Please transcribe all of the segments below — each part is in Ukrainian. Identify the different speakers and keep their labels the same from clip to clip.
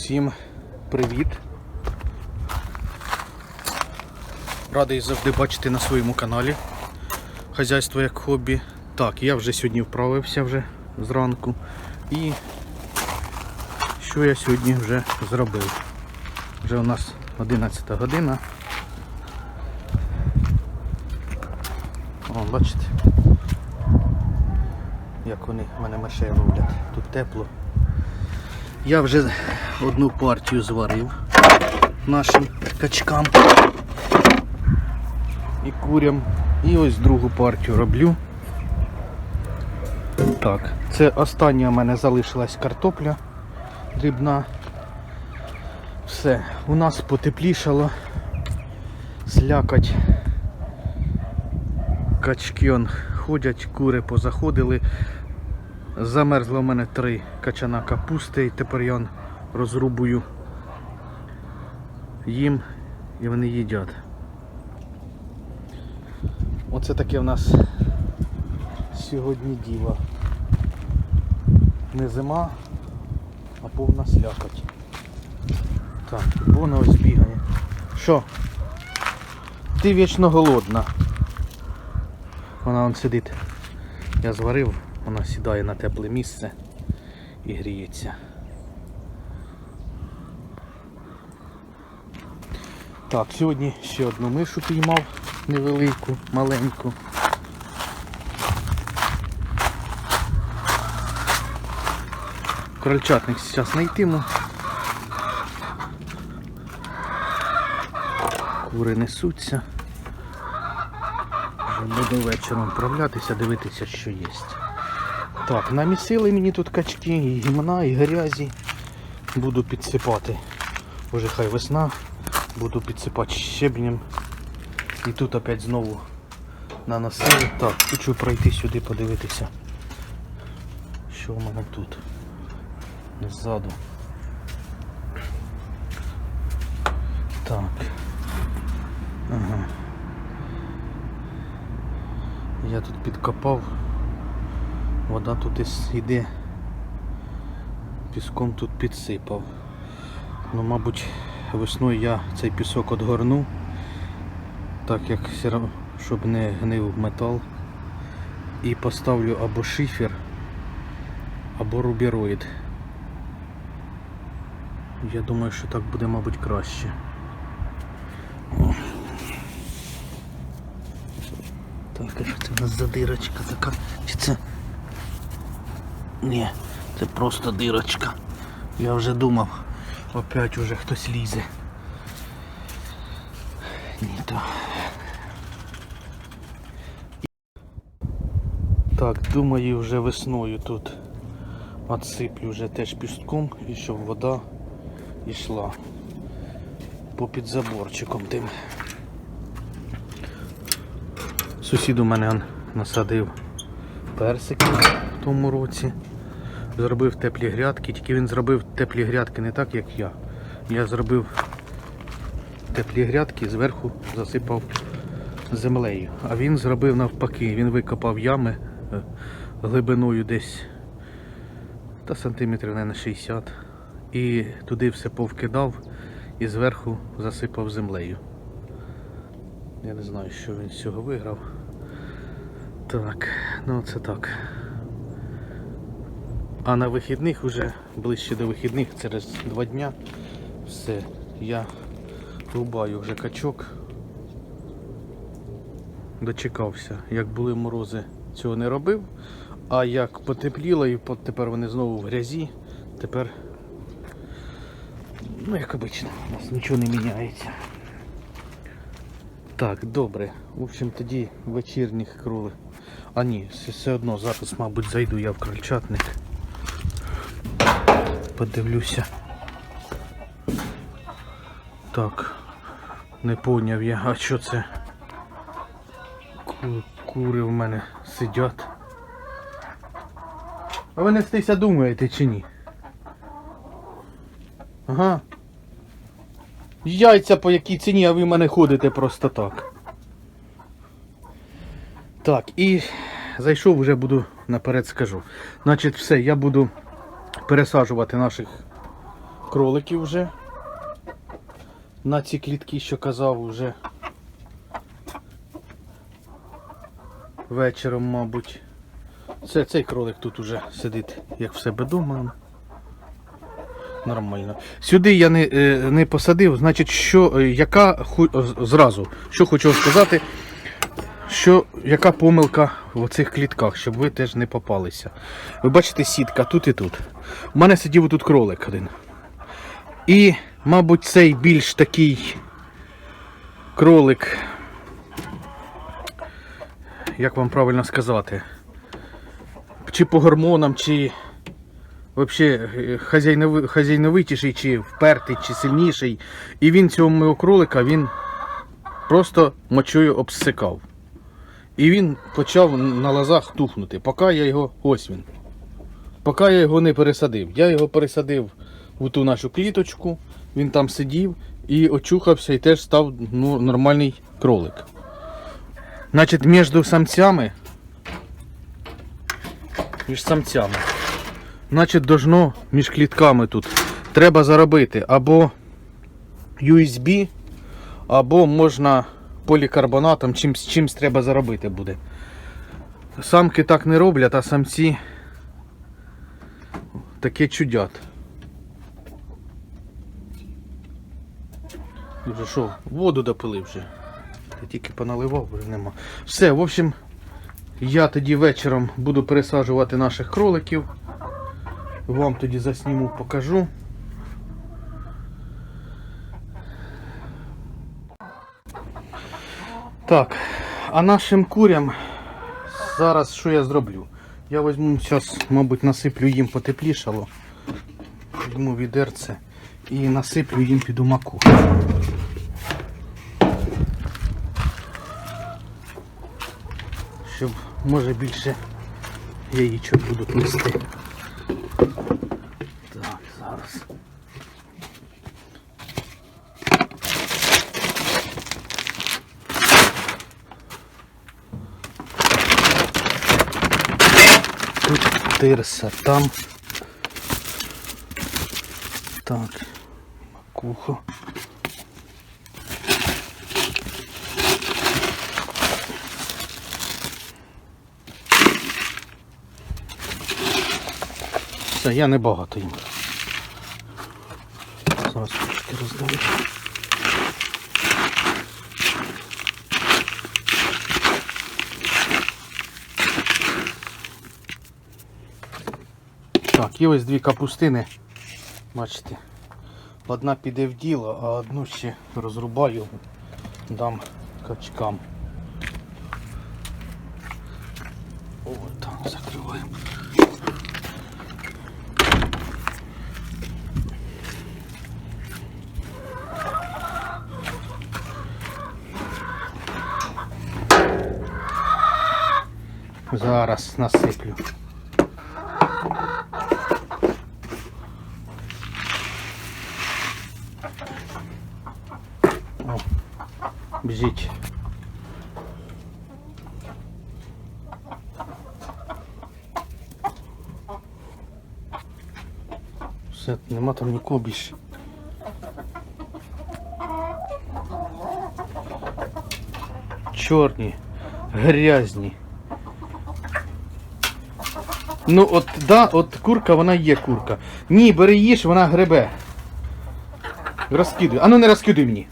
Speaker 1: Всім привіт. Радий завжди бачити на своєму каналі. Хазяйство як хобі. Так, я вже сьогодні вправився вже зранку. І що я сьогодні вже зробив? Вже у нас 11 година. О, бачите? Як вони в мене мишей ловлять. Тут тепло. Я вже одну партію зварив нашим качкам і курям. І ось другу партію роблю. Так, це остання у мене залишилась картопля дрібна. Все, у нас потеплішало. Слякать. Качки он ходять, кури позаходили. Замерзло в мене три качана капусти і тепер я розрубую їм і вони їдять. Оце таке в нас сьогодні діло. Не зима, а повна слякоть. Так, вона ось бігає. Що? Ти вічно голодна. Вона он сидить. Я зварив, вона сідає на тепле місце і гріється. Так, сьогодні ще одну мишу піймав невелику, маленьку. Крольчатник зараз знайтиму. Кури несуться. Буду вечором вправлятися, дивитися, що є. Так, намісили мені тут качки, і гімна, і грязі. Буду підсипати. Уже хай весна. Буду підсипати щебнем. І тут опять знову наносили. Так, хочу пройти сюди, подивитися. Що в мене тут? Ззаду. Так. Ага. Я тут підкопав. Вода тут іде. Піском тут підсипав. Ну, мабуть, весною я цей пісок одгорну, так як щоб не гнив метал. І поставлю або шифер, або рубіроїд. Я думаю, що так буде, мабуть, краще. Так, а що це у нас за дирочка така? Чи це? Ні, це просто дирочка. Я вже думав, опять уже хтось лізе. Ні, то. Так, думаю, вже весною тут отсиплю вже теж пістком і щоб вода йшла попід заборчиком тим. Сусід у мене насадив персики в тому році. Зробив теплі грядки, тільки він зробив теплі грядки не так, як я. Я зробив теплі грядки, зверху засипав землею. А він зробив навпаки, він викопав ями е, глибиною десь та сантиметрів на 60. І туди все повкидав і зверху засипав землею. Я не знаю, що він з цього виграв. Так, ну це так. А на вихідних вже ближче до вихідних, через два дня, все, я рубаю вже качок. Дочекався. Як були морози, цього не робив. А як потепліло і тепер вони знову в грязі, тепер, ну як обично, у нас нічого не міняється. Так, добре. В общем, тоді вечірніх кроли. А ні, все- все одно зараз, мабуть, зайду я в крольчатник. Подивлюся. Так, не поняв я, а що це? Ку- Кури в мене сидять. А ви не стися думаєте чи ні? Ага. Яйця по якій ціні, а ви в мене ходите просто так. Так, і зайшов, вже буду наперед скажу. Значить, все, я буду пересаджувати наших кроликів вже. На ці клітки, що казав, вже вечором, мабуть. Це цей кролик тут уже сидить, як в себе вдома. Нормально. Сюди я не, е, не посадив, значить, що, е, яка зразу, що хочу сказати, що яка помилка в цих клітках, щоб ви теж не попалися. Ви бачите, сітка тут і тут. У мене сидів тут кролик один. І, мабуть, цей більш такий кролик, як вам правильно сказати, чи по гормонам, чи взагалі хазяйнови, хазяйновитіший, чи впертий, чи сильніший. І він цього мого кролика він просто мочою обсикав. І він почав на лозах тухнути, поки я його. Ось він. Поки я його не пересадив. Я його пересадив в ту нашу кліточку, він там сидів і очухався і теж став ну, нормальний кролик. Значить, між самцями. Між самцями. Значить, должно між клітками тут. Треба заробити або USB, або можна полікарбонатом, чимсь, чимсь треба заробити буде. Самки так не роблять, а самці таке чудять. Вже що, воду допили вже. Я тільки поналивав, вже нема. Все, в общем, я тоді вечором буду пересаджувати наших кроликів. Вам тоді засніму, покажу. Так, а нашим курям зараз що я зроблю? Я візьму зараз, мабуть, насиплю їм потеплішало. Візьму відерце і насиплю їм під умаку. Щоб може більше яєчок будуть нести. Так, зараз. Тут тирса, там. Так, макуху. Все, я не багато їм. Зараз трошки роздаю. Так, є ось дві капустини. Бачите. Одна піде в діло, а одну ще розрубаю, дам качкам. О, там закриваємо. Зараз насиплю. Біжіть. Все, нема там нікого більше. Чорні, грязні. Ну от, да, от курка, вона є курка. Ні, бери їж, вона гребе. Розкидуй. А ну не розкидуй мені.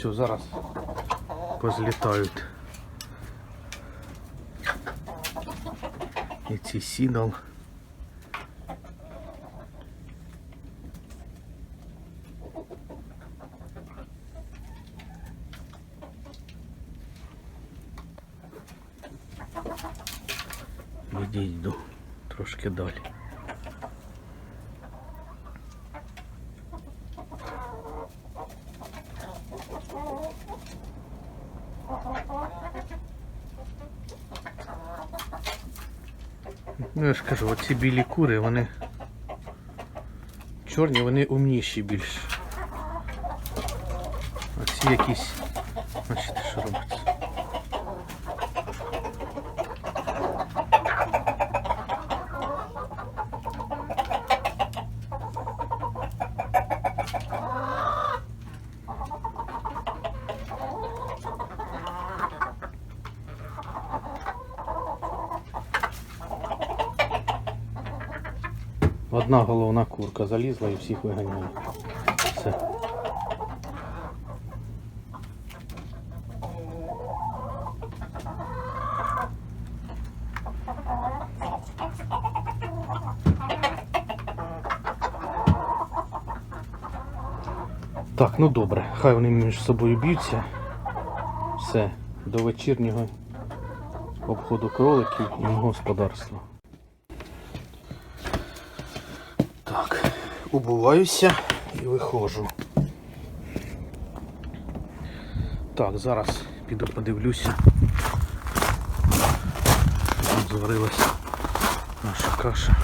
Speaker 1: Все, зараз позлітають. І ці сідал. Ну я ж кажу, оці білі кури, вони чорні, вони умніші більш. Оці якісь. Бачите, що робиться. Одна головна курка залізла і всіх виганяє. Все. Так, ну добре, хай вони між собою б'ються. Все, до вечірнього обходу кроликів і господарства. Убуваюся і виходжу. Так, зараз піду подивлюся. Там зварилась наша каша.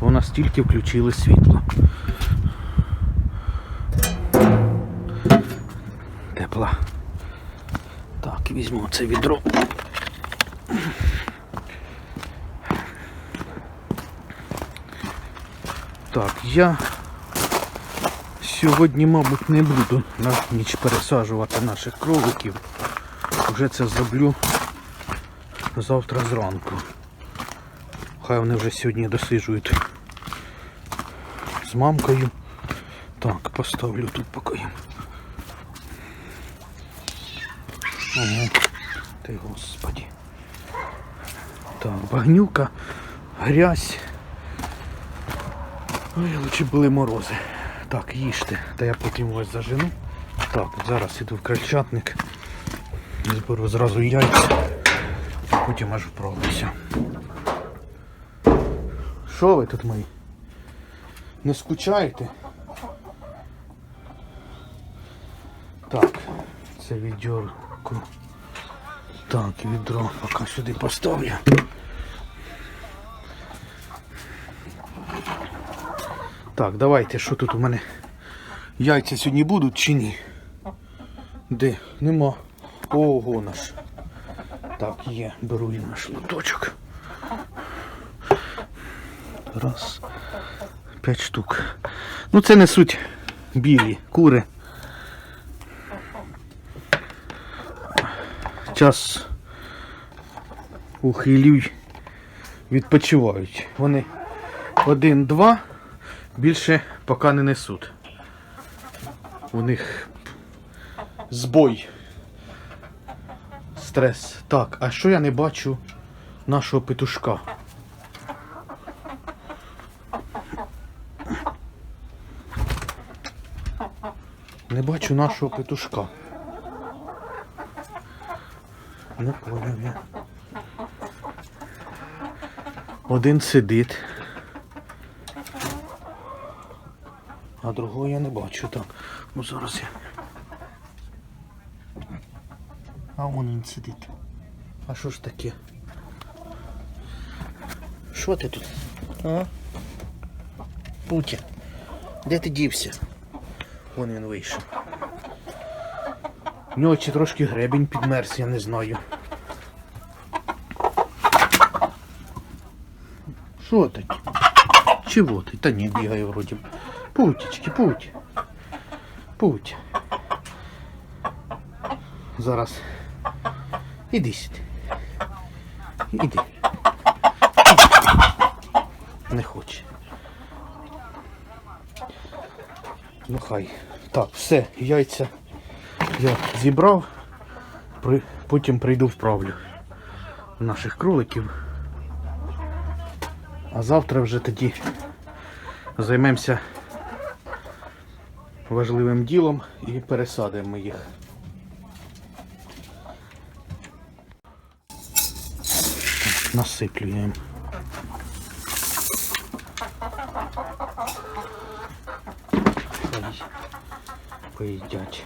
Speaker 1: Бо настільки включили світло. Тепла. Так, візьму це відро. Так, я сьогодні, мабуть, не буду на ніч пересаджувати наших кроликів. Вже це зроблю завтра зранку. Хай вони вже сьогодні досиджують з мамкою. Так, поставлю тут поки. Ого, ти господі. Так, багнюка, грязь. Ой, лучше були морози. Так, їжте, та я потім вас зажену. Так, зараз іду в крольчатник. Зберу зразу яйця, потім аж вправлюся. Що ви тут мої? Не скучаєте? Так, це відьорку. Так, відро поки сюди поставлю. Так, давайте, що тут у мене? Яйця сьогодні будуть чи ні? Де? Нема. Ого наш. Так, є, беру і наш лоточок. Раз. П'ять штук. Ну це несуть білі кури. Час ухилів відпочивають. Вони один-два більше поки не несуть. У них збой. Стрес. Так, а що я не бачу нашого петушка? Не бачу нашого петушка. Не поняв я. Один сидить. А другого я не бачу так. Ну зараз я. А вон він сидить. А що ж таке? Що ти тут? А? Путя. Де ти дівся? Вон він вийшов. У нього чи трошки гребінь підмерз, я не знаю. Що таке? Чого ти? Та ні, бігає вроді. Путічки, путь. Путь. Зараз. Іди сюди. Іди. Не хоче. Ну хай. Так, все, яйця я зібрав, при, потім прийду вправлю наших кроликів. А завтра вже тоді займемося важливим ділом і пересадимо їх. Так, Насиплю я їм. Поїдять.